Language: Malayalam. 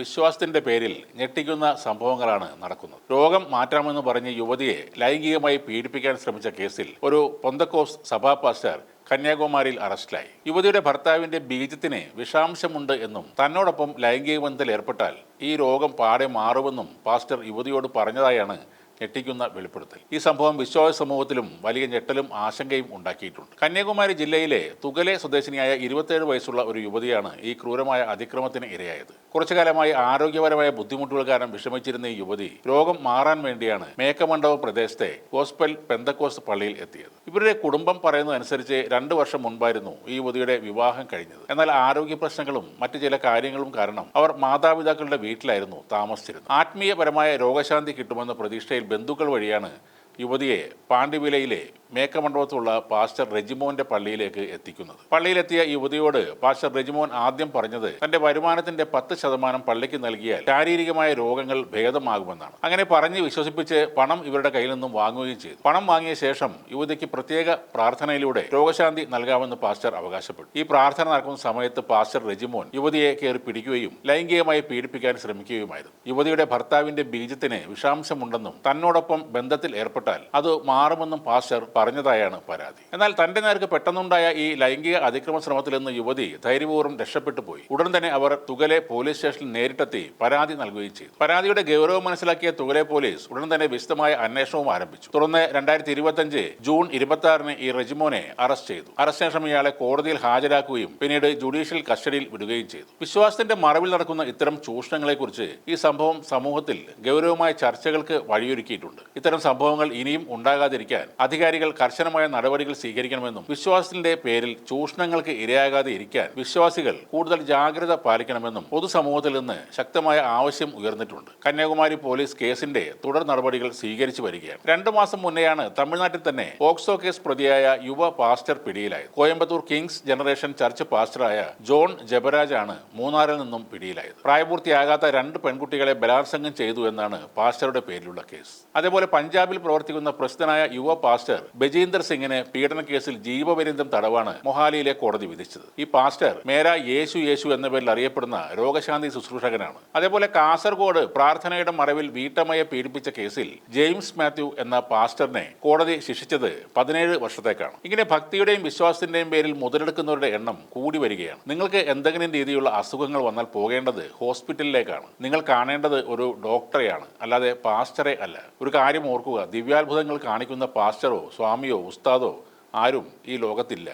വിശ്വാസത്തിന്റെ പേരിൽ ഞെട്ടിക്കുന്ന സംഭവങ്ങളാണ് നടക്കുന്നത്. രോഗം മാറ്റാമെന്ന് പറഞ്ഞ് യുവതിയെ ലൈംഗികമായി പീഡിപ്പിക്കാൻ ശ്രമിച്ച കേസിൽ ഒരു പൊന്തക്കോസ് സഭാ പാസ്റ്റർ കന്യാകുമാരിയിൽ അറസ്റ്റിലായി. യുവതിയുടെ ഭർത്താവിന്റെ ബീജത്തിന് വിഷാംശമുണ്ട് എന്നും തന്നോടൊപ്പം ലൈംഗിക ബന്ധത്തിൽ ഏർപ്പെട്ടാൽ ഈ രോഗം പാടെ മാറുമെന്നും പാസ്റ്റർ യുവതിയോട് പറഞ്ഞതായാണ് ഞെട്ടിക്കുന്ന വെളിപ്പെടുത്തൽ. ഈ സംഭവം വിശ്വാസ സമൂഹത്തിലും വലിയ ഞെട്ടലും ആശങ്കയും ഉണ്ടാക്കിയിട്ടുണ്ട്. കന്യാകുമാരി ജില്ലയിലെ തുകലെ സ്വദേശിനിയായ ഇരുപത്തേഴ് വയസ്സുള്ള ഒരു യുവതിയാണ് ഈ ക്രൂരമായ അതിക്രമത്തിന് ഇരയായത്. കുറച്ചു കാലമായി ആരോഗ്യപരമായ ബുദ്ധിമുട്ടുകൾ കാരണം വിഷമിച്ചിരുന്ന ഈ യുവതി രോഗം മാറാൻ വേണ്ടിയാണ് മേക്കമണ്ഡപം പ്രദേശത്തെ ഗോസ്പെൽ പെന്തക്കോസ് പള്ളിയിൽ എത്തിയത്. ഇവരുടെ കുടുംബം പറയുന്നതനുസരിച്ച് രണ്ടു വർഷം മുൻപായിരുന്നു ഈ യുവതിയുടെ വിവാഹം കഴിഞ്ഞത്. എന്നാൽ ആരോഗ്യ പ്രശ്നങ്ങളും മറ്റു ചില കാര്യങ്ങളും കാരണം അവർ മാതാപിതാക്കളുടെ വീട്ടിലായിരുന്നു താമസിച്ചിരുന്നത്. ആത്മീയപരമായ രോഗശാന്തി കിട്ടുമെന്ന പ്രതീക്ഷയിൽ ബന്ധുക്കൾ വഴിയാണ് യുവതിയെ പാണ്ഡിവിലയിലെ മേക്കമണ്ഡപത്തുള്ള പാസ്റ്റർ റെജിമോന്റെ പള്ളിയിലേക്ക് എത്തിക്കുന്നത്. പള്ളിയിലെത്തിയ യുവതിയോട് പാസ്റ്റർ റെജിമോൻ ആദ്യം പറഞ്ഞത് തന്റെ വരുമാനത്തിന്റെ പത്ത് ശതമാനം പള്ളിക്ക് നൽകിയാൽ ശാരീരികമായ രോഗങ്ങൾ ഭേദമാകുമെന്നാണ്. അങ്ങനെ പറഞ്ഞ് വിശ്വസിപ്പിച്ച് പണം ഇവരുടെ കയ്യിൽ നിന്നും വാങ്ങുകയും ചെയ്തു. പണം വാങ്ങിയ ശേഷം യുവതിക്ക് പ്രത്യേക പ്രാർത്ഥനയിലൂടെ രോഗശാന്തി നൽകാമെന്ന് പാസ്റ്റർ അവകാശപ്പെട്ടു. ഈ പ്രാർത്ഥന നടക്കുന്ന സമയത്ത് പാസ്റ്റർ റെജിമോൻ യുവതിയെ കയറി പിടിക്കുകയും ലൈംഗികമായി പീഡിപ്പിക്കാൻ ശ്രമിക്കുകയുമായിരുന്നു. യുവതിയുടെ ഭർത്താവിന്റെ ബീജത്തിന് വിഷാംശമുണ്ടെന്നും തന്നോടൊപ്പം ബന്ധത്തിൽ ഏർപ്പെട്ടാൽ അത് മാറുമെന്നും പാസ്റ്റർ പറഞ്ഞതായാണ് പരാതി. എന്നാൽ തന്റെ നേർക്ക് പെട്ടെന്നുണ്ടായ ഈ ലൈംഗിക അതിക്രമ ശ്രമത്തിൽ നിന്ന് യുവതി ധൈര്യപൂർവം രക്ഷപ്പെട്ടു പോയി. ഉടൻ തന്നെ അവർ തുകലെ പോലീസ് സ്റ്റേഷനിൽ നേരിട്ടെത്തി പരാതി നൽകുകയും ചെയ്തു. പരാതിയുടെ ഗൗരവം മനസ്സിലാക്കിയ തുകലെ പോലീസ് ഉടൻ തന്നെ വിശദമായ അന്വേഷണവും ആരംഭിച്ചു. തുടർന്ന് രണ്ടായിരത്തി ഇരുപത്തഞ്ച് ജൂൺ ഇരുപത്തി ആറിന് ഈ റെജിമോനെ അറസ്റ്റ് ചെയ്തു. അറസ്റ്റ് ശേഷം ഇയാളെ കോടതിയിൽ ഹാജരാക്കുകയും പിന്നീട് ജുഡീഷ്യൽ കസ്റ്റഡിയിൽ വിടുകയും ചെയ്തു. വിശ്വാസത്തിന്റെ മറവിൽ നടക്കുന്ന ഇത്തരം ചൂഷണങ്ങളെക്കുറിച്ച് ഈ സംഭവം സമൂഹത്തിൽ ഗൗരവമായ ചർച്ചകൾക്ക് വഴിയൊരുക്കിയിട്ടുണ്ട്. ഇത്തരം സംഭവങ്ങൾ ഇനിയും ഉണ്ടാകാതിരിക്കാൻ അധികാരികൾ കർശനമായ നടപടികൾ സ്വീകരിക്കണമെന്നും വിശ്വാസത്തിന്റെ പേരിൽ ചൂഷണങ്ങൾക്ക് ഇരയാകാതെ ഇരിക്കാൻ വിശ്വാസികൾ കൂടുതൽ ജാഗ്രത പാലിക്കണമെന്നും പൊതുസമൂഹത്തിൽ നിന്ന് ശക്തമായ ആവശ്യം ഉയർന്നിട്ടുണ്ട്. കന്യാകുമാരി പോലീസ് കേസിന്റെ തുടർ നടപടികൾ സ്വീകരിച്ചു വരികയാണ്. രണ്ടു മാസം മുന്നെയാണ് തമിഴ്നാട്ടിൽ തന്നെ പോക്സോ കേസ് പ്രതിയായ യുവ പാസ്റ്റർ പിടിയിലായത്. കോയമ്പത്തൂർ കിങ്സ് ജനറേഷൻ ചർച്ച് പാസ്റ്ററായ ജോൺ ജബരാജ് ആണ് മൂന്നാറിൽ നിന്നും പിടിയിലായത്. പ്രായപൂർത്തിയാകാത്ത രണ്ട് പെൺകുട്ടികളെ ബലാത്സംഗം ചെയ്തു എന്നാണ് പാസ്റ്ററുടെ പേരിലുള്ള കേസ്. അതേപോലെ പഞ്ചാബിൽ പ്രവർത്തിക്കുന്ന പ്രസിദ്ധനായ യുവ പാസ്റ്റർ ബജീന്ദർ സിംഗിന് പീഡന കേസിൽ ജീവപര്യന്തം തടവാണ് മൊഹാലിയിലെ കോടതി വിധിച്ചത്. ഈ പാസ്റ്റർ മേര യേശു യേശു എന്ന പേരിൽ അറിയപ്പെടുന്ന രോഗശാന്തി ശുശ്രൂഷകനാണ്. അതേപോലെ കാസർഗോഡ് പ്രാർത്ഥനയുടെ മറവിൽ വീട്ടമ്മയെ പീഡിപ്പിച്ച കേസിൽ ജെയിംസ് മാത്യു എന്ന പാസ്റ്ററിനെ കോടതി ശിക്ഷിച്ചത് പതിനേഴ് വർഷത്തേക്കാണ്. ഇങ്ങനെ ഭക്തിയുടെയും വിശ്വാസത്തിന്റെയും പേരിൽ മുതലെടുക്കുന്നവരുടെ എണ്ണം കൂടി വരികയാണ്. നിങ്ങൾക്ക് എന്തെങ്കിലും രീതിയിലുള്ള അസുഖങ്ങൾ വന്നാൽ പോകേണ്ടത് ഹോസ്പിറ്റലിലേക്കാണ്. നിങ്ങൾ കാണേണ്ടത് ഒരു ഡോക്ടറെയാണ് അല്ലാതെ പാസ്റ്ററെ അല്ല. ഒരു കാര്യം ഓർക്കുക ദിവ്യാത്ഭുതങ്ങൾ കാണിക്കുന്ന പാസ്റ്ററോ സ്വാമിയോ ഉസ്താദോ ആരും ഈ ലോകത്തില്ല.